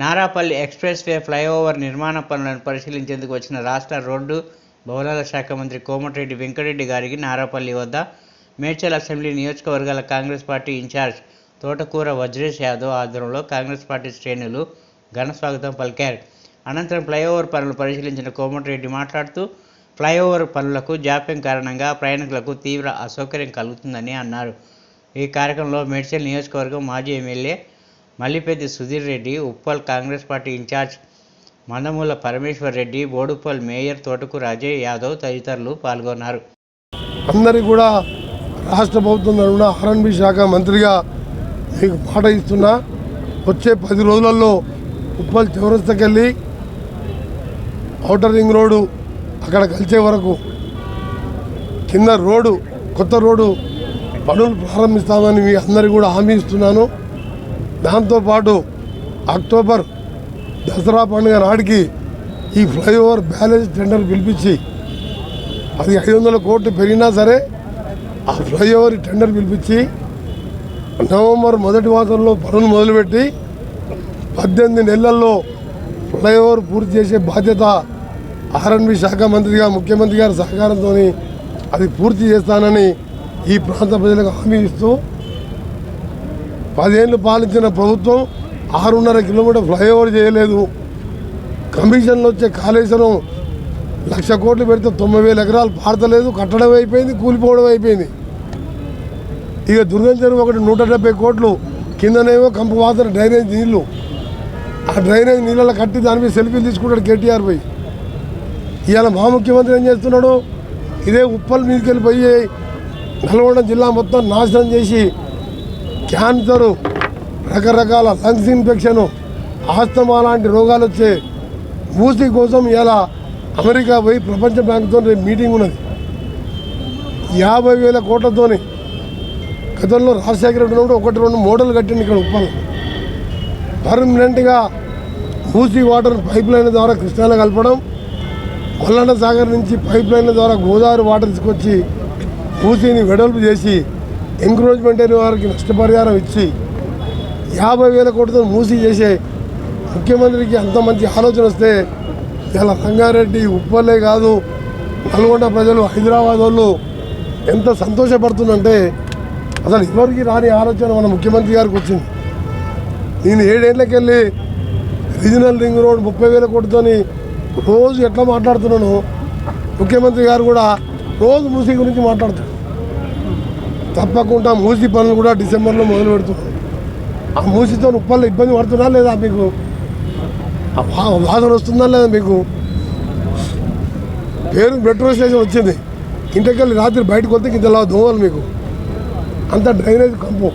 Narapalli express way flyover నిర్మాణ పనులను పరిశీలించేందుకు వచ్చిన రాష్ట్ర రోడ్డు భవనాల శాఖ మంత్రి కోమటిరెడ్డి వెంకటరెడ్డి గారికి నారాపల్లి వద్ద మేడ్చల్ అసెంబ్లీ నియోజకవర్గాల కాంగ్రెస్ పార్టీ ఇన్ఛార్జ్ తోటకూర వజ్రేష్ యాదవ్ ఆధ్వర్యంలో కాంగ్రెస్ పార్టీ శ్రేణులు ఘన స్వాగతం పలికారు. అనంతరం ఫ్లైఓవర్ పనులు పరిశీలించిన కోమటిరెడ్డి మాట్లాడుతూ ఫ్లైఓవర్ పనులకు జాప్యం కారణంగా ప్రయాణికులకు తీవ్ర అసౌకర్యం కలుగుతుందని అన్నారు. ఈ కార్యక్రమంలో మేడ్చల్ నియోజకవర్గం మాజీ MLA Mallipeddi Sudheer Reddy Uppal Congress party in charge Mandamula Parameshwar Reddy Boduppal mayor తోటకు అజయ్ యాదవ్ తదితరులు పాల్గొన్నారు. అందరికీ కూడా రాష్ట్ర ప్రభుత్వం తరఫున ఆర్ఎన్బి శాఖ మంత్రిగా మీకు మాట ఇస్తున్నా. వచ్చే పది రోజులలో ఉప్పల్ చౌరస్తకెళ్ళి ఔటర్ రింగ్ రోడ్డు అక్కడ కలిసే వరకు కింద రోడ్డు కొత్త రోడ్డు పనులు ప్రారంభిస్తామని మీ అందరికీ కూడా హామీ ఇస్తున్నాను. దాంతోపాటు అక్టోబర్ దసరా పండుగ నాటికి ఈ ఫ్లైఓవర్ బ్యాలెన్స్ టెండర్ పిలిపించి అది ఐదు వందల కోట్లు పెరిగినా సరే ఆ ఫ్లైఓవర్ టెండర్ పిలిపించి నవంబర్ మొదటి మాసంలో పనులు మొదలుపెట్టి పద్దెనిమిది నెలల్లో ఫ్లైఓవర్ పూర్తి చేసే బాధ్యత ఆర్ఎన్బి శాఖ మంత్రిగా ముఖ్యమంత్రి గారి సహకారంతో అది పూర్తి చేస్తానని ఈ ప్రాంత ప్రజలకు హామీ ఇస్తూ పదేళ్ళు పాలించిన ప్రభుత్వం ఆరున్నర కిలోమీటర్ ఫ్లైఓవర్ చేయలేదు. కమిషన్లు వచ్చే కాళేశ్వరం లక్ష కోట్లు పెడితే తొంభై వేల ఎకరాలు పారతలేదు కట్టడం అయిపోయింది కూలిపోవడం అయిపోయింది. ఇక దుర్గం చెరువు ఒకటి నూట డెబ్బై కోట్లు కిందనేమో కంపు వాసన డ్రైనేజ్ నీళ్ళు. ఆ డ్రైనేజ్ నీళ్ళలో కట్టి దాని మీద సెల్ఫీలు తీసుకుంటాడు కేటీఆర్ పోయి. ఇవాళ మా ముఖ్యమంత్రి ఏం చేస్తున్నాడు? ఇదే ఉప్పల్ మీదకి వెళ్ళిపోయి నల్గొండ జిల్లా మొత్తం నాశనం చేసి క్యాన్సరు రకరకాల లంగ్స్ ఇన్ఫెక్షన్ ఆస్తమా లాంటి రోగాలు వచ్చే మూసి కోసం ఇలా అమెరికా పోయి ప్రపంచ బ్యాంకుతో రేపు మీటింగ్ ఉన్నది. యాభై వేల కోట్లతోని గతంలో రాజశేఖర రెడ్డి కూడా ఒకటి రెండు మోడల్ కట్టింది ఇక్కడ ఉప్పల్. పర్మనెంట్గా మూసీ వాటర్ పైప్ లైన్ ద్వారా కృష్ణాలో కలపడం మల్లన్న సాగర్ నుంచి పైప్ లైన్ల ద్వారా గోదావరి వాటర్ తీసుకొచ్చి మూసీని వెడల్పు చేసి ఎంక్రోచ్మెంట్ అయిన వారికి నష్టపరిహారం ఇచ్చి యాభై వేల కోట్లతో మూసి చేసే ముఖ్యమంత్రికి అంత మంచి ఆలోచన వస్తే ఇలా రంగారెడ్డి ఉప్పలే కాదు నల్గొండ ప్రజలు హైదరాబాద్ వాళ్ళు ఎంత సంతోషపడుతుందంటే అసలు ఎవరికి రాని ఆలోచన మన ముఖ్యమంత్రి గారికి వచ్చింది. నేను ఏడేళ్ళకి వెళ్ళి రీజనల్ రింగ్ రోడ్ ముప్పై వేల కోటితోని రోజు ఎట్లా మాట్లాడుతున్నాను ముఖ్యమంత్రి గారు కూడా రోజు మూసీ గురించి మాట్లాడుతారు. తప్పకుండా మూసి పనులు కూడా డిసెంబర్లో మొదలు పెడుతున్నాం ఆ మూసితో ఉప్పల్లో ఇబ్బంది పడుతున్నా లేదా మీకు? ఆ వాసన వస్తుందా లేదా మీకు? పేరు మెట్రో స్టేషన్ వచ్చింది. ఇంటికెళ్ళి రాత్రి బయటకు వస్తే ఇంతలా దోమలు మీకు. అంత డ్రైనేజ్ కంపు.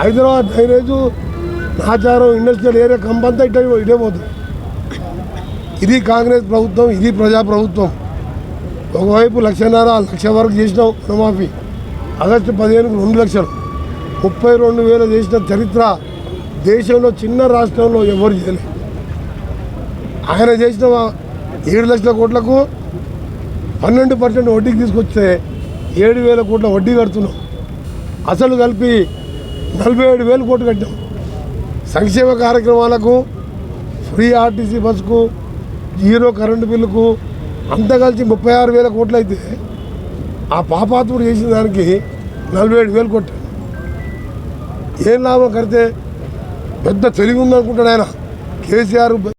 Hyderabad drainage Nacharam industrial area కంపు అంతా ఇటే ఇటే పోతుంది. ఇది కాంగ్రెస్ ప్రభుత్వం ఇది ప్రజా ప్రభుత్వం ఒకవైపు లక్షన్నర లక్ష వరకు చేసినాం రుణమాఫీ. ఆగస్టు పదిహేనుకు రెండు లక్షలు. ముప్పై రెండు వేలు చేసిన చరిత్ర దేశంలో చిన్న రాష్ట్రంలో ఎవరు చేయలేదు ఆయన చేసిన ఏడు లక్షల కోట్లకు పన్నెండు పర్సెంట్ వడ్డీకి తీసుకొస్తే ఏడు వేల కోట్ల వడ్డీ కడుతున్నాం. అసలు కలిపి నలభై ఏడు వేలు కోట్లు కట్టాం సంక్షేమ కార్యక్రమాలకు ఫ్రీ ఆర్టీసీ బస్సుకు జీరో కరెంటు బిల్లుకు అంతా కలిసి ముప్పై ఆరు వేల కోట్లు అయితే ఆ పాపాత్ముడు చేసిన దానికి నలభై ఏడు వేలు కొట్టాడు ఏం లాభం కడితే పెద్ద తెలివి ఉందనుకుంటాడు ఆయన. కేసీఆర్